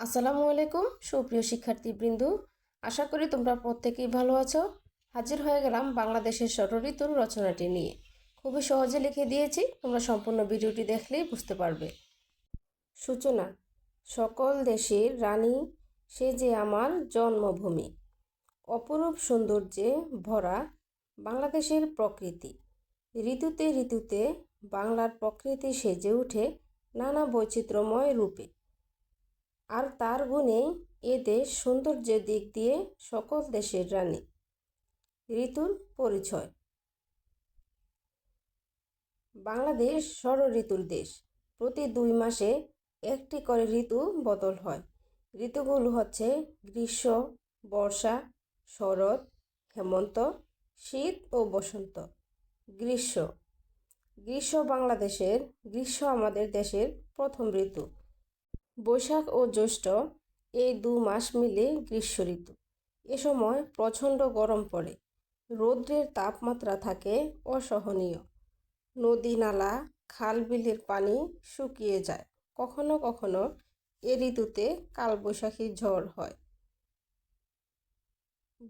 আসসালামু আলাইকুম, সুপ্রিয় শিক্ষার্থীবৃন্দ। আশা করি তোমরা প্রত্যেকেই ভালো আছো। হাজির হয়ে গেলাম বাংলাদেশের ষড়ঋতুর রচনাটি নিয়ে। খুবই সহজে লিখে দিয়েছি, তোমরা সম্পূর্ণ ভিডিওটি দেখলেই বুঝতে পারবে। সূচনা, সকল দেশের রানী, সে যে আমার জন্মভূমি। অপরূপ সৌন্দর্যে ভরা বাংলাদেশের প্রকৃতি। ঋতুতে ঋতুতে বাংলার প্রকৃতি সেজে ওঠে নানা বৈচিত্র্যময় রূপে। আর তার গুণে এ দেশ সৌন্দর্যের দিক দিয়ে সকল দেশের রানী। ঋতুর পরিচয়। বাংলাদেশ ষড় ঋতুর দেশ। প্রতি দুই মাসে একটি করে ঋতু বদল হয়। ঋতুগুলো হচ্ছে গ্রীষ্ম, বর্ষা, শরৎ, হেমন্ত, শীত ও বসন্ত। গ্রীষ্ম। গ্রীষ্ম বাংলাদেশের, গ্রীষ্ম আমাদের দেশের প্রথম ঋতু। বৈশাখ ও জ্যৈষ্ঠ এই দু মাস মিলে গ্রীষ্ম ঋতু। এ সময় প্রচণ্ড গরম পড়ে। রৌদ্রের তাপমাত্রা থাকে অসহনীয়। নদী নালা খাল বিলের পানি শুকিয়ে যায়। কখনো কখনো এ ঋতুতে কালবৈশাখী ঝড় হয়।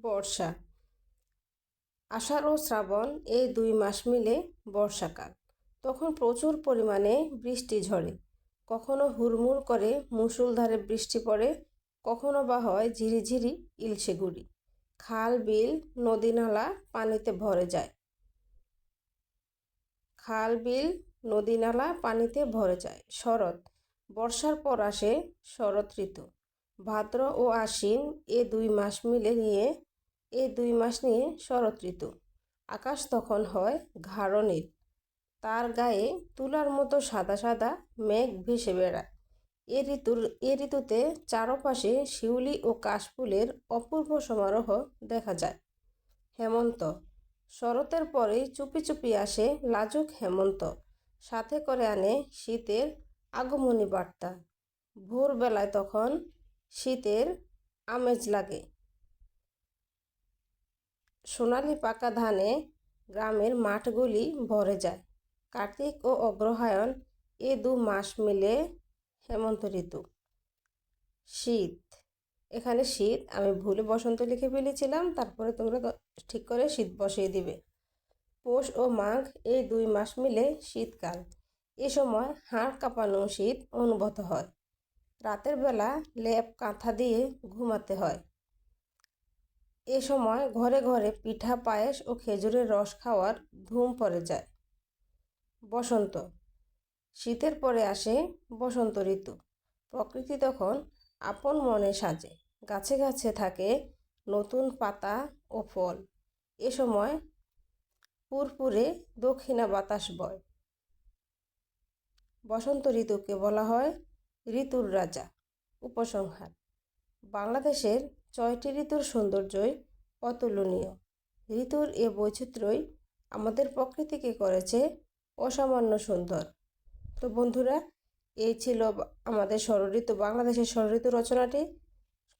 বর্ষা। আষাঢ় ও শ্রাবণ এই দুই মাস মিলে বর্ষাকাল। তখন প্রচুর পরিমাণে বৃষ্টি ঝরে। কখনো হুড়মুড় করে মুষলধারে বৃষ্টি পড়ে, কখনো বা হয় ঝিরিঝিরি ইলশে গুড়ি। খাল, বিল, নদী নালা পানিতে ভরে যায়। খাল, বিল, নদী নালা পানিতে ভরে যায়। শরৎ, বর্ষার পর আসে শরৎ ঋতু। ভাদ্র ও আশ্বিন এ দুই মাস মিলে নিয়ে, এ দুই মাস নিয়ে শরৎ ঋতু। আকাশ তখন হয় গাঢ় তার গায়ে তুলার মতো সাদা সাদা মেঘ ভেসে বেড়ায়। এ ঋতুর, এ ঋতুতে চারপাশে শিউলি ও কাশফুলের অপূর্ব সমারোহ দেখা যায়। হেমন্ত। শরতের পরেই চুপি চুপি আসে লাজুক হেমন্ত। সাথে করে আনে শীতের আগমনী বার্তা। ভোরবেলায় তখন শীতের আমেজ লাগে। সোনালি পাকা ধানে গ্রামের মাঠগুলি ভরে যায়। কার্তিক ও অগ্রহায়ণ এ দু মাস মিলে হেমন্ত ঋতু। শীত। এখানে শীত, আমি ভুলে বসন্ত লিখে ফেলেছিলাম, তারপরে তোমরা ঠিক করে শীত বসিয়ে দিবে। পৌষ ও মাঘ এই দুই মাস মিলে শীতকাল। এ সময় হাড় কাঁপানো শীত অনুভূত হয়। রাতের বেলা লেপ কাঁথা দিয়ে ঘুমাতে হয়। এ সময় ঘরে ঘরে পিঠা, পায়েস ও খেজুরের রস খাওয়ার ধুম পড়ে যায়। বসন্ত। শীতের পরে আসে বসন্ত ঋতু। প্রকৃতি তখন আপন মনে সাজে। গাছে গাছে থাকে নতুন পাতা ও ফল। এ সময় পুরপুরে দক্ষিণা বাতাস বয়। বসন্ত ঋতুকে বলা হয় ঋতুর রাজা, উপসংহার। বাংলাদেশের ছয়টি ঋতুর সৌন্দর্যই অতুলনীয়। ঋতুর এ বৈচিত্র্যই আমাদের প্রকৃতিকে করেছে অসামান্য সুন্দর। তো বন্ধুরা, এই ছিল আমাদের ষড়ঋতু বাংলাদেশের ষড়ঋতু রচনাটি।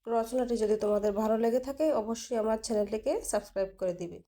রচনাটি যদি তোমাদের ভালো লেগে থাকে, অবশ্যই আমার চ্যানেলটিকে সাবস্ক্রাইব করে দিবে।